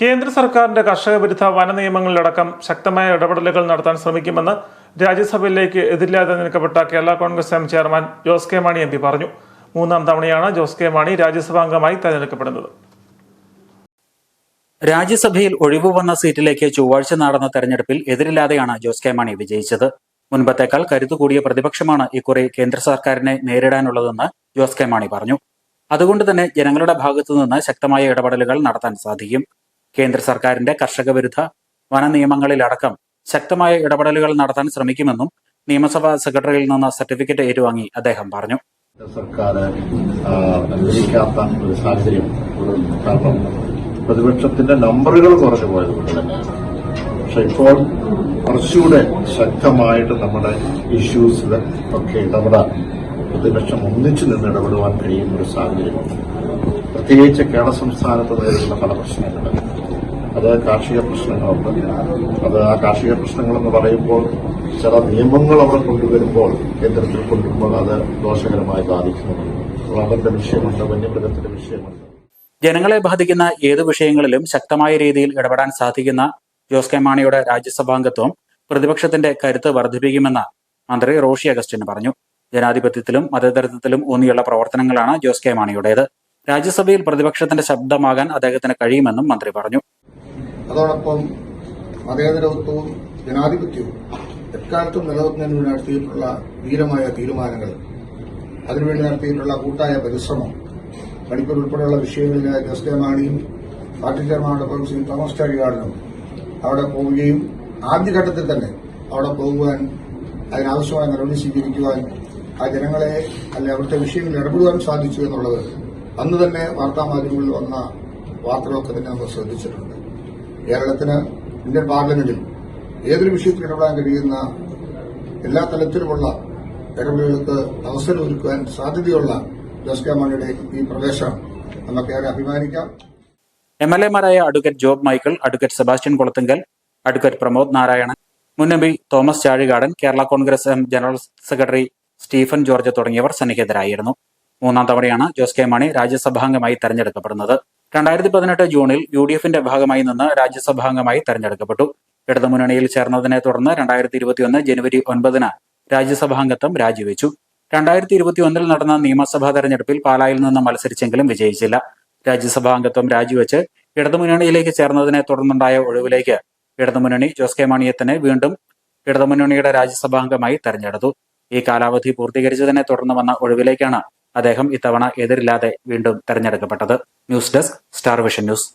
കേന്ദ്ര സർക്കാരിന്റെ കർഷക വിരുദ്ധ വന നിയമങ്ങളിലടക്കം ശക്തമായ ഇടപെടലുകൾ നടത്താൻ ശ്രമിക്കുമെന്ന് രാജ്യസഭയിലേക്ക് എതിരില്ലാതെ നിൽക്കപ്പെട്ട Kerala Congress M chairman Jose K Mani M P പറഞ്ഞു. മൂന്നാം തവണയാണ് ജോസ് കെ മാണി രാജ്യസഭാംഗമായി തെരഞ്ഞെടുക്കപ്പെടുന്നത്. രാജ്യസഭയിൽ ഒഴിവു വന്ന സീറ്റിലേക്ക് ചൊവ്വാഴ്ച നടന്ന തെരഞ്ഞെടുപ്പിൽ എതിരില്ലാതെയാണ് ജോസ് കെ മാണി വിജയിച്ചത്. മുൻപത്തേക്കാൾ കരുതുകൂടിയ പ്രതിപക്ഷമാണ് ഇക്കുറി കേന്ദ്ര സർക്കാരിനെ നേരിടാനുള്ളതെന്ന് ജോസ് കെ മാണി പറഞ്ഞു. അതുകൊണ്ട് തന്നെ ജനങ്ങളുടെ ഭാഗത്തു നിന്ന് ശക്തമായ ഇടപെടലുകൾ നടത്താൻ സാധിക്കും. കേന്ദ്ര സർക്കാരിന്റെ കർഷക വിരുദ്ധ വന നിയമങ്ങളിലടക്കം ശക്തമായ ഇടപെടലുകൾ നടത്താൻ ശ്രമിക്കുമെന്നും നിയമസഭാ സെക്രട്ടറിയിൽ നിന്ന് സർട്ടിഫിക്കറ്റ് ഏറ്റുവാങ്ങി അദ്ദേഹം പറഞ്ഞു. സർക്കാർ പ്രതിപക്ഷത്തിന്റെ നമ്പറുകൾ കുറഞ്ഞു പോയത് തന്നെ പക്ഷെ ഇപ്പോൾ കുറച്ചുകൂടെ ശക്തമായിട്ട് നമ്മുടെ ഇഷ്യൂസിൽ ഒക്കെ ഇടപെടാൻ പ്രതിപക്ഷം ഒന്നിച്ചു നിന്ന് ഇടപെടുവാൻ കഴിയുന്ന ഒരു സാഹചര്യമുണ്ട്. പ്രത്യേകിച്ച് കേരള സംസ്ഥാനത്ത് നേരിടുന്ന പല പ്രശ്നങ്ങൾ അത് കാർഷിക പ്രശ്നങ്ങളുണ്ട് അത് ആ കാർഷിക പ്രശ്നങ്ങളെന്ന് പറയുമ്പോൾ ചില നിയമങ്ങൾ അവിടെ കൊണ്ടുവരുമ്പോൾ കേന്ദ്രത്തിൽ കൊണ്ടുവരുമ്പോൾ അത് ദോഷകരമായി ബാധിക്കുന്നുണ്ട്. വളറിന്റെ വിഷയമുണ്ട് വന്യമൃഗത്തിന്റെ വിഷയമുണ്ട്. ജനങ്ങളെ ബാധിക്കുന്ന ഏതു വിഷയങ്ങളിലും ശക്തമായ രീതിയിൽ ഇടപെടാൻ സാധിക്കുന്ന ജോസ് കെ മാണിയുടെ രാജ്യസഭാംഗത്വം പ്രതിപക്ഷത്തിന്റെ കരുത്ത് വർദ്ധിപ്പിക്കുമെന്ന് മന്ത്രി റോഷി അഗസ്റ്റിൻ പറഞ്ഞു. ജനാധിപത്യത്തിലും മതേതരത്വത്തിലും ഊന്നിയുള്ള പ്രവർത്തനങ്ങളാണ് ജോസ് കെ മാണിയുടേത്. രാജ്യസഭയിൽ പ്രതിപക്ഷത്തിന്റെ ശബ്ദമാകാൻ അദ്ദേഹത്തിന് കഴിയുമെന്നും മന്ത്രി പറഞ്ഞു. അതോടൊപ്പം മതേതരത്വവും ജനാധിപത്യവും എക്കാലത്തും നിലനിർത്തുന്നതിന് വേണ്ടി നടത്തിയിട്ടുള്ള ധീരമായ തീരുമാനങ്ങൾ അതിനുവേണ്ടി നടത്തിയിട്ടുള്ള കൂട്ടായ പരിശ്രമം മണിപ്പൂർ ഉൾപ്പെടെയുള്ള വിഷയങ്ങളിലെ ജോസ് കെ മാണിയും പാർട്ടി ചെയർമാനോടൊപ്പം ശ്രീ തോമസ് ചാഴികാടനും അവിടെ പോവുകയും ആദ്യഘട്ടത്തിൽ തന്നെ അവിടെ പോകുവാൻ അതിനാവശ്യമായ നടപടി സ്വീകരിക്കുവാൻ ആ ജനങ്ങളെ അല്ലെ അവിടുത്തെ വിഷയങ്ങളിൽ ഇടപെടുവാൻ സാധിച്ചു എന്നുള്ളത് അന്ന് തന്നെ വാർത്താമാധ്യമങ്ങളിൽ വന്ന വാർത്തകളൊക്കെ തന്നെ നമ്മൾ ശ്രദ്ധിച്ചിട്ടുണ്ട്. കേരളത്തിന് ഇന്ത്യൻ പാർലമെന്റിൽ ഏതൊരു വിഷയത്തിൽ ഇടപെടാൻ കഴിയുന്ന എല്ലാ തലത്തിലുമുള്ള ഇടപെടലുകൾക്ക് അവസരം ഒരുക്കുവാൻ സാധ്യതയുള്ള ജോസ് മാണിയുടെ ഈ പ്രവേശനം നമുക്കേറെ അഭിമാനിക്കാം. M L എമാരായ advocate Job Michael advocate Sebastian Kulathungal advocate Pramod Narayanan മുൻ M P Thomas Chazhikadan Kerala Congress M general secretary Stephen George തുടങ്ങിയവർ സന്നിഹിതരായിരുന്നു. മൂന്നാം തവണയാണ് ജോസ് കെ മാണി രാജ്യസഭാംഗമായി തെരഞ്ഞെടുക്കപ്പെടുന്നത്. രണ്ടായിരത്തി പതിനെട്ട് ജൂണിൽ യു ഡി എഫിന്റെ ഭാഗമായി നിന്ന് രാജ്യസഭാംഗമായി തെരഞ്ഞെടുക്കപ്പെട്ടു. ഇടതുമുന്നണിയിൽ ചേർന്നതിനെ തുടർന്ന് രണ്ടായിരത്തി ഇരുപത്തിയൊന്ന് ജനുവരി ഒൻപതിന് രാജ്യസഭാംഗത്വം രാജിവെച്ചു. രണ്ടായിരത്തി ഇരുപത്തിയൊന്നിൽ നടന്ന നിയമസഭാ തെരഞ്ഞെടുപ്പിൽ പാലായിൽ നിന്ന് മത്സരിച്ചെങ്കിലും വിജയിച്ചില്ല. രാജ്യസഭാംഗത്വം രാജിവെച്ച് ഇടതുമുന്നണിയിലേക്ക് ചേർന്നതിനെ തുടർന്നുണ്ടായ ഒഴിവിലേക്ക് ഇടതുമുന്നണി ജോസ് കെ മാണിയെ തന്നെ വീണ്ടും ഇടതുമുന്നണിയുടെ രാജ്യസഭാംഗമായി തെരഞ്ഞെടുത്തു. ഈ കാലാവധി പൂർത്തീകരിച്ചതിനെ തുടർന്ന് വന്ന ഒഴിവിലേക്കാണ് അദ്ദേഹം ഇത്തവണ എതിരില്ലാതെ വീണ്ടും തെരഞ്ഞെടുക്കപ്പെട്ടത്. News desk Star Vision news.